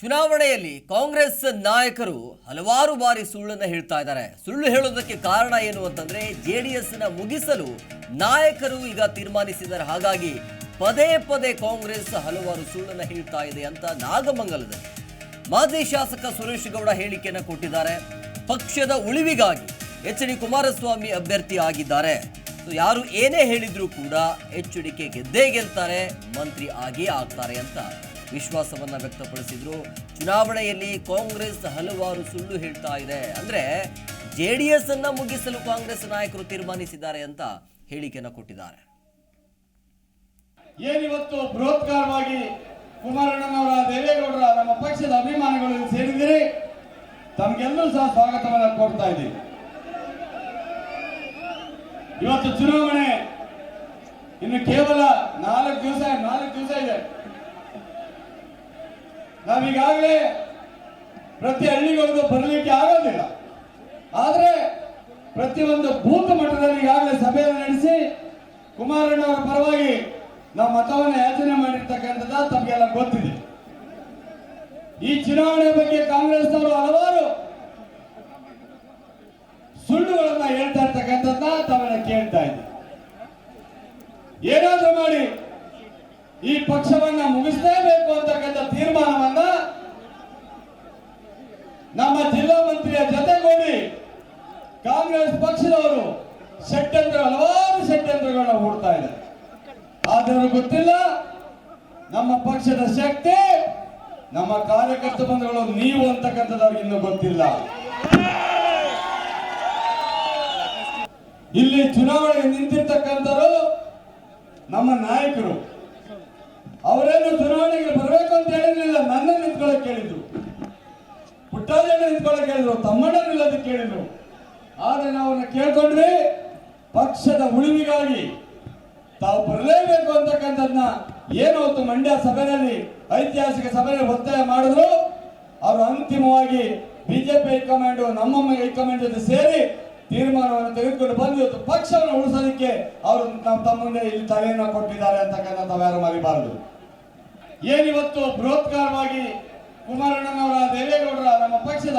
ಚುನಾವಣೆಯಲ್ಲಿ ಕಾಂಗ್ರೆಸ್ ನಾಯಕರು ಹಲವಾರು ಬಾರಿ ಸುಳ್ಳನ್ನು ಹೇಳ್ತಾ ಇದ್ದಾರೆ. ಸುಳ್ಳು ಹೇಳೋದಕ್ಕೆ ಕಾರಣ ಏನು ಅಂತಂದ್ರೆ ಜೆಡಿಎಸ್ನ ಮುಗಿಸಲು ನಾಯಕರು ಈಗ ತೀರ್ಮಾನಿಸಿದ್ದಾರೆ. ಹಾಗಾಗಿ ಪದೇ ಪದೇ ಕಾಂಗ್ರೆಸ್ ಹಲವಾರು ಸುಳ್ಳನ್ನು ಹೇಳ್ತಾ ಇದೆ ಅಂತ ನಾಗಮಂಗಲದಲ್ಲಿ ಮಾಜಿ ಶಾಸಕ ಸುರೇಶ್ ಗೌಡ ಹೇಳಿಕೆಯನ್ನು ಕೊಟ್ಟಿದ್ದಾರೆ. ಪಕ್ಷದ ಉಳಿವಿಗಾಗಿ ಎಚ್ ಡಿ ಕುಮಾರಸ್ವಾಮಿ ಅಭ್ಯರ್ಥಿ ಆಗಿದ್ದಾರೆ. ಯಾರು ಏನೇ ಹೇಳಿದ್ರು ಕೂಡ ಎಚ್ ಡಿ ಗೆದ್ದೇ ಗೆಲ್ತಾರೆ, ಮಂತ್ರಿ ಆಗೇ ಆಗ್ತಾರೆ ಅಂತ ವಿಶ್ವಾಸವನ್ನ ವ್ಯಕ್ತಪಡಿಸಿದರು. ಚುನಾವಣೆಯಲ್ಲಿ ಕಾಂಗ್ರೆಸ್ ಹಲವಾರು ಸುಳ್ಳು ಹೇಳ್ತಾ ಇದೆ. ಅಂದ್ರೆ ಜೆ ಡಿ ಅನ್ನ ಮುಗಿಸಲು ಕಾಂಗ್ರೆಸ್ ನಾಯಕರು ತೀರ್ಮಾನಿಸಿದ್ದಾರೆ ಅಂತ ಹೇಳಿಕೆಯನ್ನು ಕೊಟ್ಟಿದ್ದಾರೆ. ಏನಿವತ್ತು ಬೃಹತ್ಕಾರವಾಗಿ ಕುಮಾರಣ್ಣನವರ ದೇವೇಗೌಡರ ನಮ್ಮ ಪಕ್ಷದ ಅಭಿಮಾನಿಗಳು ಸೇರಿದ್ದೀರಿ? ತಮ್ಗೆಲ್ಲರೂ ಸಹ ಸ್ವಾಗತವನ್ನು ಕೊಡ್ತಾ ಇದ್ದೀವಿ. ಇವತ್ತು ಚುನಾವಣೆ ಇನ್ನು ಕೇವಲ ನಾಲ್ಕು ದಿವಸ ನಾಲ್ಕು ದಿವಸ ಇದೆ. ನಾವೀಗಾಗಲೇ ಪ್ರತಿ ಹಳ್ಳಿಗಳಿಗೂ ಬರಲಿಕ್ಕೆ ಆಗೋದಿಲ್ಲ. ಆದರೆ ಪ್ರತಿಯೊಂದು ಭೂತ ಮಟ್ಟದಲ್ಲಿ ಈಗಾಗಲೇ ಸಭೆಯನ್ನು ನಡೆಸಿ ಕುಮಾರಣ್ಣವರ ಪರವಾಗಿ ನಾವು ಮತವನ್ನು ಯಾಚನೆ ಮಾಡಿರ್ತಕ್ಕಂಥದ್ದು ತಮಗೆಲ್ಲ ಗೊತ್ತಿದೆ. ಈ ಚುನಾವಣೆ ಬಗ್ಗೆ ಕಾಂಗ್ರೆಸ್ನವರು ಹಲವಾರು ಸುಳ್ಳುಗಳನ್ನ ಹೇಳ್ತಾ ಇರ್ತಕ್ಕಂಥದ್ದನ್ನ ತಾವೆಲ್ಲ ಕೇಳ್ತಾ ಇದ್ದೀವಿ ಏನಾದ್ರೂ ಮಾಡಿ ಈ ಪಕ್ಷವನ್ನ ಮುಗಿಸಲೇಬೇಕು ಅಂತಕ್ಕಂಥ ತೀರ್ಮಾನವನ್ನ ಕಾಂಗ್ರೆಸ್ ಪಕ್ಷದವರು ಷಡ್ಯಂತ್ರ, ಹಲವಾರು ಷಡ್ಯಂತ್ರಗಳನ್ನ ಹೂಡ್ತಾ ಇದೆ ಆದರೂ ಗೊತ್ತಿಲ್ಲ, ನಮ್ಮ ಪಕ್ಷದ ಶಕ್ತಿ, ನಮ್ಮ ಕಾರ್ಯಕರ್ತ ಬಂಧುಗಳು ನೀವು ಅಂತಕ್ಕಂಥದ್ದು ಇನ್ನೂ ಗೊತ್ತಿಲ್ಲ. ಇಲ್ಲಿ ಚುನಾವಣೆಗೆ ನಿಂತಿರ್ತಕ್ಕಂಥರು ನಮ್ಮ ನಾಯಕರು. ಅವರೇನು ಚುನಾವಣೆಗೆ ಬರಬೇಕು ಅಂತ ಹೇಳಿರ್ಲಿಲ್ಲ ನನ್ನ ನಿಂತ್ಕೊಳ್ಳಕ್ ಕೇಳಿದ್ರು. ಪುಟ್ಟಾಜನ ನಿಂತ್ಕೊಳ್ಳಕ್ ಹೇಳಿದ್ರು ತಮ್ಮಣ್ಣ ನಿಲ್ಲೋದಕ್ಕೆ ಕೇಳಿದ್ರು. ಆದ್ರೆ ನಾವು ಕೇಳ್ಕೊಂಡ್ರೆ ಪಕ್ಷದ ಉಳಿವಿಗಾಗಿ ತಾವು ಬರಲೇಬೇಕು ಅಂತಕ್ಕಂಥದ್ದನ್ನ ಏನು ಅವತ್ತು ಮಂಡ್ಯ ಸಭೆಯಲ್ಲಿ ಐತಿಹಾಸಿಕ ಸಭೆಯಲ್ಲಿ ಒತ್ತಾಯ ಮಾಡಿದ್ರು, ಅವರು ಅಂತಿಮವಾಗಿ ಬಿಜೆಪಿ ಹೈಕಮಾಂಡ್ ನಮ್ಮ ಹೈಕಮಾಂಡ್ ಜೊತೆ ಸೇರಿ ತೀರ್ಮಾನವನ್ನು ತೆಗೆದುಕೊಂಡು ಬಂದು ಇವತ್ತು ಪಕ್ಷವನ್ನು ಉಳಿಸೋದಕ್ಕೆ ಅವರು ನಮ್ಮ ತಮ್ಮ ಮುಂದೆ ಇಲ್ಲಿ ತಲೆಯನ್ನು ಕೊಟ್ಟಿದ್ದಾರೆ ಅಂತಕ್ಕಂಥ ತಾವ್ಯಾರು ಮರಿಬಾರದು. ಏನಿವತ್ತು ಬೃಹತ್ಕಾರವಾಗಿ ಕುಮಾರಣ್ಣನವರ ದೇವೇಗೌಡರ ನಮ್ಮ ಪಕ್ಷದ